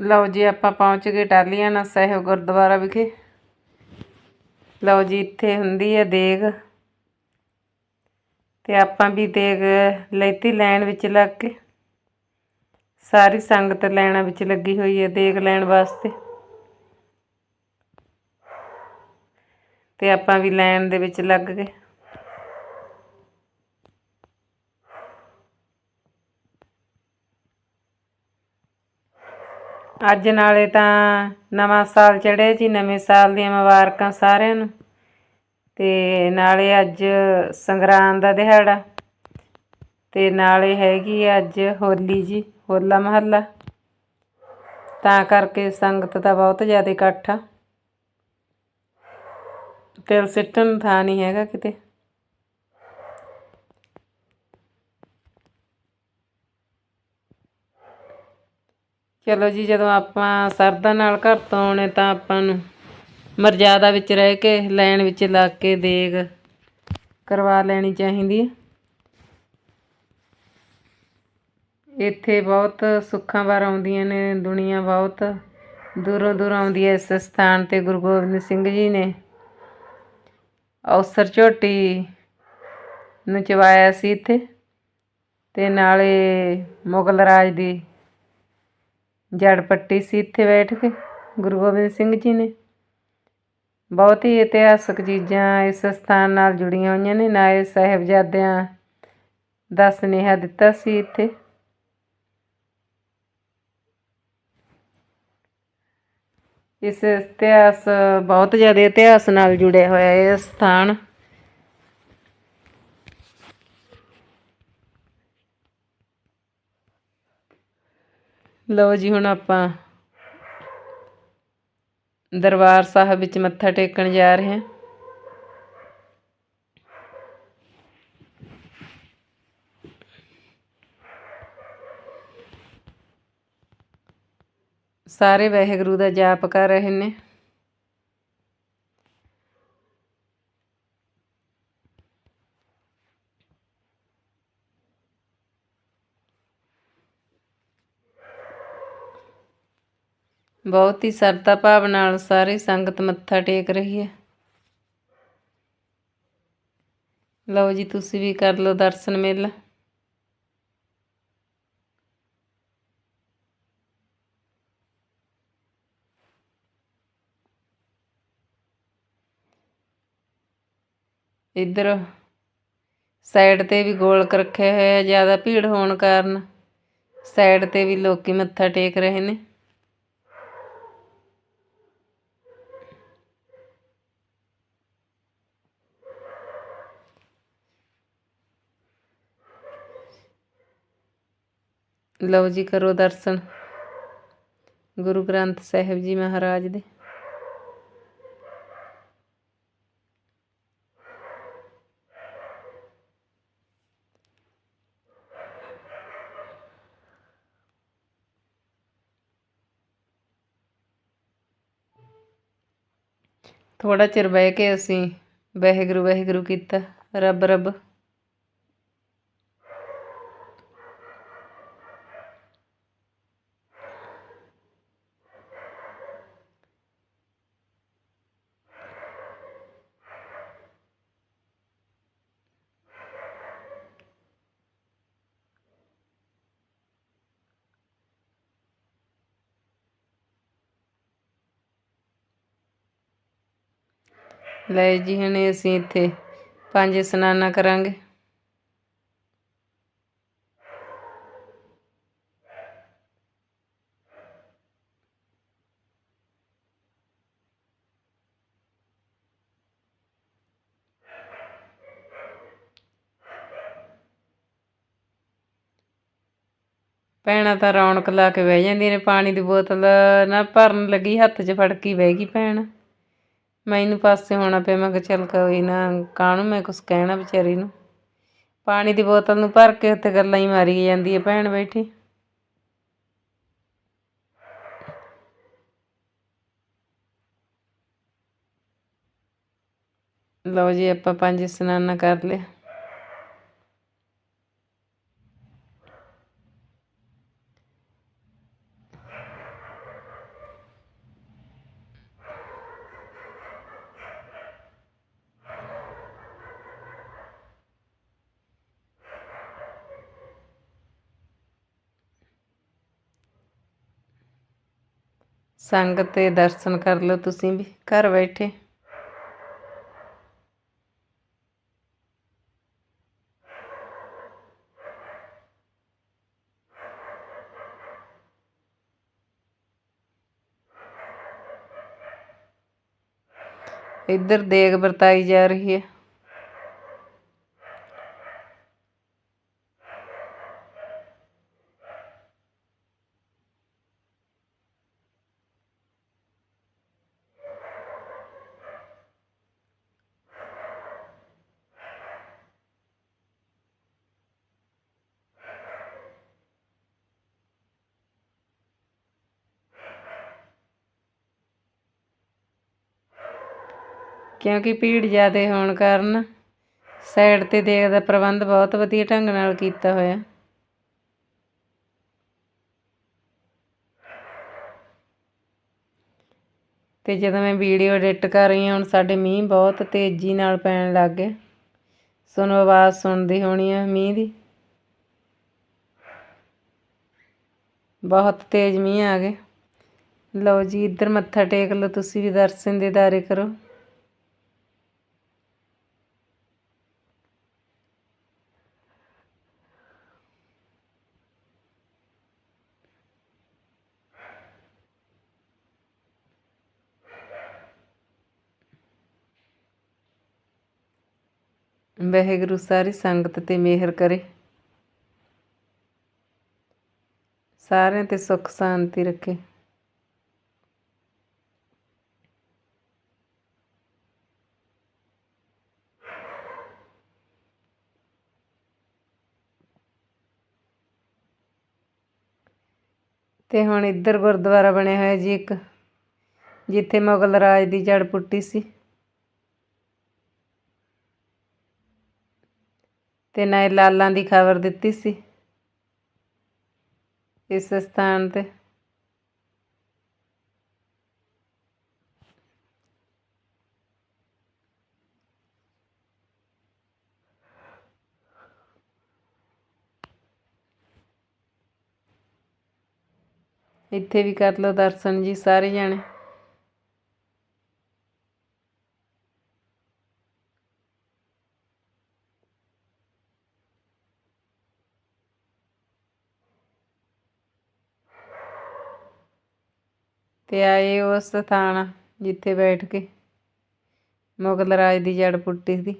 ਲਓ ਜੀ, ਆਪਾਂ ਪਹੁੰਚ ਗਏ ਟਾਲੀਆਣਾ ਸਾਹਿਬ ਗੁਰਦੁਆਰਾ ਵਿਖੇ। ਲਓ ਜੀ, ਇੱਥੇ ਹੁੰਦੀ ਹੈ ਦੇਗ। ਤੇ ਆਪਾਂ ਵੀ ਦੇਗ ਲੈਤੀ ਲੈਣ ਵਿੱਚ ਲੱਗ ਕੇ। ਸਾਰੀ ਸੰਗਤ ਲੈਣਾ ਵਿੱਚ ਲੱਗੀ ਹੋਈ ਹੈ ਦੇਗ ਲੈਣ ਵਾਸਤੇ। ਤੇ ਆਪਾਂ ਵੀ ਲੈਣ ਦੇ ਵਿੱਚ ਲੱਗ ਗਏ। ਅੱਜ ਨਾਲੇ ਤਾਂ ਨਵਾਂ ਸਾਲ ਚੜ੍ਹਿਆ ਜੀ, ਨਵੇਂ ਸਾਲ ਦੀਆਂ ਮੁਬਾਰਕਾਂ ਸਾਰਿਆਂ ਨੂੰ। ਤੇ ਨਾਲੇ ਅੱਜ ਸੰਗਰਾਂਦ ਦਾ ਦਿਹਾੜਾ। ਤੇ ਨਾਲੇ ਹੈਗੀ ਅੱਜ ਹੋਲੀ ਜੀ, ਹੋਲਾ ਮਹੱਲਾ। ਤਾਂ ਕਰਕੇ ਸੰਗਤ ਦਾ ਬਹੁਤ ਜ਼ਿਆਦਾ ਇਕੱਠ ਆ। ਤਿਲ ਸਿੱਟਣ ਥਾਂ ਨਹੀਂ ਹੈਗਾ ਕਿਤੇ। ਚਲੋ ਜੀ, ਜਦੋਂ ਆਪਾਂ ਸਰਦਾ ਨਾਲ ਘਰ ਤੋਂ ਆਉਣੇ ਤਾਂ ਆਪਾਂ ਨੂੰ ਮਰਜ਼ਾਦਾ ਵਿੱਚ ਰਹਿ ਕੇ ਲਾਈਨ ਵਿੱਚ ਲੱਗ ਕੇ ਦੇਗ ਕਰਵਾ ਲੈਣੀ ਚਾਹੀਦੀ ਹੈ। ਇੱਥੇ ਬਹੁਤ ਸੁੱਖਾਂ ਵਾਰ ਆਉਂਦੀਆਂ ਨੇ, ਦੁਨੀਆ ਬਹੁਤ ਦੂਰੋਂ ਦੂਰ ਆਉਂਦੀ ਹੈ। ਇਸ ਸਥਾਨ ਤੇ ਗੁਰੂ ਗੋਬਿੰਦ ਸਿੰਘ ਜੀ ਨੇ ਔਸਰ ਝੋਟੀ ਨੂੰ ਚਵਾਇਆ ਸੀ ਇੱਥੇ ਤੇ ਨਾਲੇ ਮੁਗਲ ਰਾਜ ਦੀ ਜੜ ਪੱਟੀ ਸੀ ਇੱਥੇ ਬੈਠ ਕੇ, ਗੁਰੂ ਗੋਬਿੰਦ ਸਿੰਘ ਜੀ ਨੇ। ਬਹੁਤ ਹੀ ਇਤਿਹਾਸਕ ਚੀਜ਼ਾਂ ਇਸ ਸਥਾਨ ਨਾਲ ਜੁੜੀਆਂ ਹੋਈਆਂ ਨੇ ਨਾਲੇ ਸਾਹਿਬਜ਼ਾਦਿਆਂ ਦਾ ਸੁਨੇਹਾ ਦਿੱਤਾ ਸੀ ਇੱਥੇ। ਇਸ ਇਤਿਹਾਸ, ਬਹੁਤ ਜ਼ਿਆਦਾ ਇਤਿਹਾਸ ਨਾਲ ਜੁੜਿਆ ਹੋਇਆ ਇਹ ਸਥਾਨ। ਲਓ ਜੀ, ਹੁਣ ਆਪਾਂ ਦਰਬਾਰ ਸਾਹਿਬ ਵਿੱਚ ਮੱਥਾ ਟੇਕਣ ਜਾ ਰਹੇ ਹਾਂ। ਸਾਰੇ ਵਾਹਿਗੁਰੂ ਦਾ ਜਾਪ ਕਰ ਰਹੇ ਨੇ। ਬਹੁਤ ਹੀ ਸਰਦਾ ਭਾਵ ਨਾਲ ਸਾਰੀ ਸੰਗਤ ਮੱਥਾ ਟੇਕ ਰਹੀ ਹੈ। ਲਓ ਜੀ, ਤੁਸੀਂ ਵੀ ਕਰ ਲਓ ਦਰਸ਼ਨ ਮੇਲਾ। ਇੱਧਰ ਸਾਈਡ ਤੇ ਵੀ ਗੋਲਕ ਰੱਖਿਆ ਹੋਇਆ ਜ਼ਿਆਦਾ ਭੀੜ ਹੋਣ ਕਾਰਨ ਸਾਈਡ ਤੇ ਵੀ ਲੋਕੀ ਮੱਥਾ ਟੇਕ ਰਹੇ ਨੇ। ਲਓ ਜੀ ਕਰੋ ਦਰਸ਼ਨ। ਗੁਰੂ ਗ੍ਰੰਥ ਸਾਹਿਬ ਜੀ ਮਹਾਰਾਜ ਦੇ। ਥੋੜਾ ਚਿਰ ਬਹਿ ਕੇ ਅਸੀਂ ਵਾਹਿਗੁਰੂ ਵਾਹਿਗੁਰੂ ਕੀਤਾ। ਰੱਬ ਰੱਬ। ਲੈ ਜੀ ਹੁਣ ਅਸੀਂ ਇੱਥੇ ਪੰਜ ਇਸ਼ਨਾਨਾਂ ਕਰਾਂਗੇ। ਭੈਣਾਂ ਤਾਂ ਰੌਣਕ ਲਾ ਕੇ ਬਹਿ ਜਾਂਦੀਆਂ ਨੇ, ਪਾਣੀ ਦੀ ਬੋਤਲ ਨਾ ਭਰਨ ਲੱਗੀ, ਹੱਥ 'ਚ ਫੜ ਕੇ ਬਹਿ ਗਈ ਭੈਣ। ਮੈਨੂੰ ਪਾਸੇ ਹੋਣਾ ਪਿਆ, ਮੈਂ ਕਿਹਾ ਚੱਲ ਕੋਈ ਨਾ, ਕਾਹਨੂੰ ਮੈਂ ਕੁਛ ਕਹਿਣਾ ਵਿਚਾਰੀ ਨੂੰ। ਪਾਣੀ ਦੀ ਬੋਤਲ ਨੂੰ ਭਰ ਕੇ ਉੱਤੇ ਗੱਲਾਂ ਹੀ ਮਾਰੀ ਜਾਂਦੀ ਹੈ ਭੈਣ ਬੈਠੀ। ਲਓ ਜੀ, ਆਪਾਂ ਪੰਜ ਸਨਾਨਾ ਕਰ ਲਿਆ ਸੰਗਤ ਤੇ ਦਰਸ਼ਨ ਕਰ ਲਓ ਤੁਸੀਂ ਵੀ, ਘਰ ਬੈਠੇ। ਇੱਧਰ ਦੇਗ ਵਰਤਾਈ ਜਾ ਰਹੀ ਹੈ। ਕਿਉਂਕਿ ਭੀੜ ਜ਼ਿਆਦਾ ਹੋਣ ਕਾਰਨ ਸਾਈਡ ਤੇ ਦੇਗ ਦਾ ਪ੍ਰਬੰਧ ਬਹੁਤ ਵਧੀਆ ਢੰਗ ਨਾਲ ਕੀਤਾ ਹੋਇਆ। ਤੇ ਜਦੋਂ ਮੈਂ ਵੀਡੀਓ ਐਡਿਟ ਕਰ ਰਹੀ ਹਾਂ, ਹੁਣ ਸਾਡੇ ਮੀਂਹ ਬਹੁਤ ਤੇਜ਼ੀ ਨਾਲ ਪੈਣ ਲੱਗ ਗਏ। ਸੁਣੋ ਆਵਾਜ਼ ਸੁਣਦੀ ਹੋਣੀ ਆ ਮੀਂਹ ਦੀ। ਬਹੁਤ ਤੇਜ਼ ਮੀਂਹ ਆ ਗਏ। ਲਓ ਜੀ, ਇੱਧਰ ਮੱਥਾ ਟੇਕ ਲਓ, ਤੁਸੀਂ ਵੀ ਦਰਸ਼ਨ ਦੇ ਦੀਦਾਰੇ ਕਰੋ। ਵਾਹਿਗੁਰੂ ਸਾਰੀ ਸੰਗਤ ਤੇ ਮਿਹਰ ਕਰੇ। ਸਾਰਿਆਂ ਤੇ ਸੁੱਖ ਸ਼ਾਂਤੀ ਰੱਖੇ। ਤੇ ਹੁਣ ਇੱਧਰ ਗੁਰਦੁਆਰਾ ਬਣਿਆ ਹੋਇਆ ਜੀ ਇੱਕ, ਜਿੱਥੇ ਮੁਗਲ ਰਾਜ ਦੀ ਜੜ ਪੁੱਟੀ ਸੀ। ਤੇ ਨਾਲੇ ਲਾਲਾਂ ਦੀ ਖਬਰ ਦਿੱਤੀ ਸੀ। ਇਸ ਸਥਾਨ ਤੇ। ਇੱਥੇ ਵੀ ਕਰ ਲਓ ਦਰਸ਼ਨ ਜੀ ਸਾਰੇ ਜਾਣੇ। ਤੇ ਆਏ ਉਸ ਸਥਾਨ ਜਿੱਥੇ ਬੈਠ ਕੇ ਮੁਗਲ ਰਾਜ ਦੀ ਜੜ ਪੁੱਟੀ ਸੀ।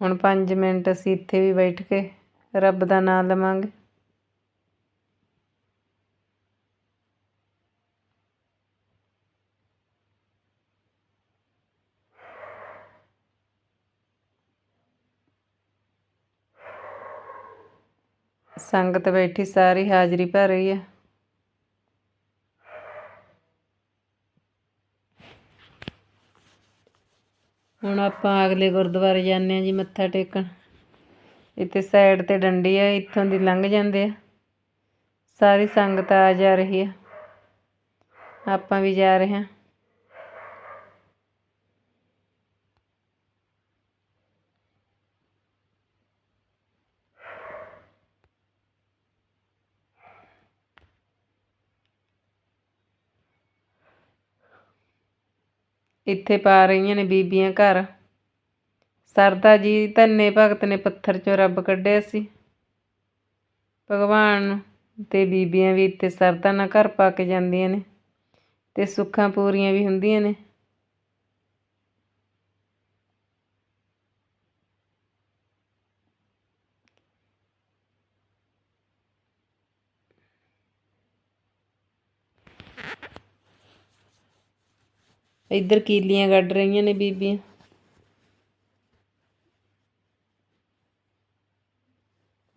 ਹੁਣ 5 ਮਿੰਟ ਅਸੀਂ ਇੱਥੇ ਵੀ ਬੈਠ ਕੇ ਰੱਬ ਦਾ ਨਾਮ ਲਵਾਂਗੇ। ਸੰਗਤ ਬੈਠੀ, ਸਾਰੀ ਹਾਜ਼ਰੀ ਭਰ ਰਹੀ ਹੈ। ਹੁਣ ਆਪਾਂ ਅਗਲੇ ਗੁਰਦੁਆਰੇ ਜਾਂਦੇ ਆ ਜੀ, ਮੱਥਾ ਟੇਕਣ। ਇੱਥੇ ਸਾਈਡ ਤੇ ਡੰਡੀ ਆ, ਇੱਥੋਂ ਦੀ ਲੰਘ ਜਾਂਦੇ ਆ। ਸਾਰੀ ਸੰਗਤ ਆ ਜਾ ਰਹੀ ਆ ਆਪਾਂ ਵੀ ਜਾ ਰਹੇ ਹਾਂ। ਇੱਥੇ ਪਾ ਰਹੀਆਂ ਨੇ ਬੀਬੀਆਂ ਘਰ। ਸਰਦਾ ਜੀ ਧੰਨੇ ਭਗਤ ਨੇ ਪੱਥਰ ਚੋਂ ਰੱਬ ਕੱਢਿਆ ਸੀ। ਭਗਵਾਨ ਨੂੰ ਤੇ ਬੀਬੀਆਂ ਵੀ ਇੱਥੇ ਸਰਦਾ ਨਾਲ ਘਰ ਪਾ ਕੇ ਜਾਂਦੀਆਂ ਨੇ ਤੇ ਸੁੱਖਾਂ ਪੂਰੀਆਂ ਵੀ ਹੁੰਦੀਆਂ ਨੇ। ਇੱਧਰ ਕੀਲੀਆਂ ਕੱਢ ਰਹੀਆਂ ਨੇ ਬੀਬੀਆਂ।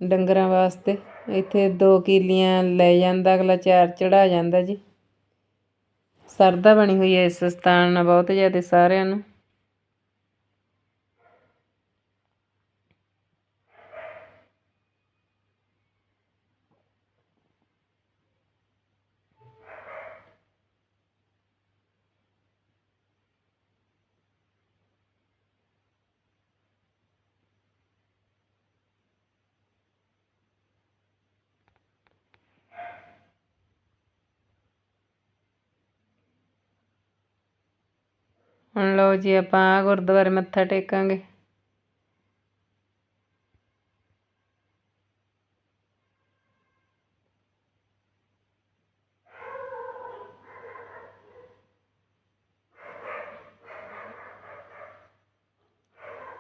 ਡੰਗਰਾਂ ਵਾਸਤੇ। ਇੱਥੇ ਦੋ ਕੀਲੀਆਂ ਲੈ ਜਾਂਦਾ, ਅਗਲਾ ਚਾਰ ਚੜਾ ਜਾਂਦਾ ਜੀ। ਸਰਦਾ ਬਣੀ ਹੋਈ ਹੈ ਇਸ ਸਥਾਨ ਨਾਲ, ਬਹੁਤ ਜ਼ਿਆਦਾ ਸਾਰਿਆਂ ਨੂੰ। ਹੁਣ ਲਓ ਜੀ ਆਪਾਂ ਆਹ ਗੁਰਦੁਆਰੇ ਮੱਥਾ ਟੇਕਾਂਗੇ।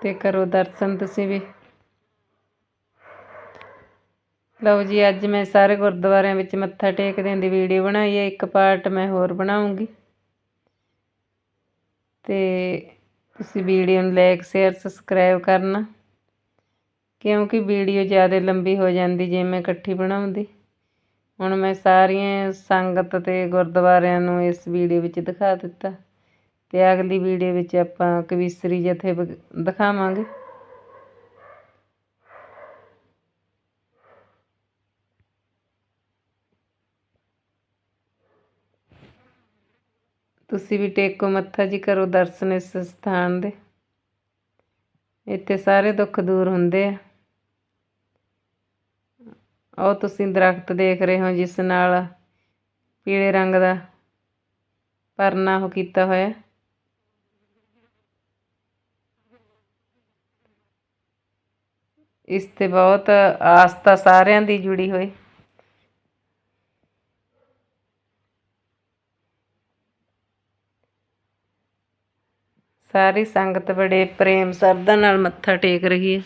ਤੇ ਕਰੋ ਦਰਸ਼ਨ ਤੁਸੀਂ ਵੀ। ਲਓ ਜੀ, ਅੱਜ ਮੈਂ ਸਾਰੇ ਗੁਰਦੁਆਰਿਆਂ ਵਿੱਚ ਮੱਥਾ ਟੇਕਦਿਆਂ ਦੀ ਵੀਡੀਓ ਬਣਾਈ ਹੈ, ਇੱਕ ਪਾਰਟ ਮੈਂ ਹੋਰ ਬਣਾਉਂਗੀ। ਅਤੇ ਤੁਸੀਂ ਵੀਡੀਓ ਨੂੰ ਲਾਈਕ ਸ਼ੇਅਰ ਸਬਸਕ੍ਰਾਈਬ ਕਰਨਾ। ਕਿਉਂਕਿ ਵੀਡੀਓ ਜ਼ਿਆਦਾ ਲੰਬੀ ਹੋ ਜਾਂਦੀ ਜੇ ਮੈਂ ਇਕੱਠੀ ਬਣਾਉਂਦੀ। ਹੁਣ ਮੈਂ ਸਾਰੀਆਂ ਸੰਗਤ ਤੇ ਗੁਰਦੁਆਰਿਆਂ ਨੂੰ ਇਸ ਵੀਡੀਓ ਵਿੱਚ ਦਿਖਾ ਦਿੱਤਾ। ਤੇ ਅਗਲੀ ਵੀਡੀਓ ਵਿੱਚ ਆਪਾਂ ਕਵੀਸਰੀ ਜਥੇ ਦਿਖਾਵਾਂਗੇ। ਤੁਸੀਂ ਵੀ ਟੇਕੋ ਮੱਥਾ ਜੀ ਕਰੋ ਦਰਸ਼ਨ ਇਸ ਸਥਾਨ ਦੇ। ਇੱਥੇ ਸਾਰੇ ਦੁੱਖ ਦੂਰ ਹੁੰਦੇ ਆ। ਉਹ ਤੁਸੀਂ ਦਰਖਤ ਦੇਖ ਰਹੇ ਹੋ ਜਿਸ ਨਾਲ ਪੀਲੇ ਰੰਗ ਦਾ ਪਰਨਾ ਉਹ ਕੀਤਾ ਹੋਇਆ। ਇਸ ਤੇ ਬਹੁਤ ਆਸਥਾ ਸਾਰਿਆਂ ਦੀ ਜੁੜੀ ਹੋਈ। ਸਾਰੀ ਸੰਗਤ ਬੜੇ ਪ੍ਰੇਮ ਸ਼ਰਧਾ ਨਾਲ ਮੱਥਾ ਟੇਕ ਰਹੀ ਹੈ।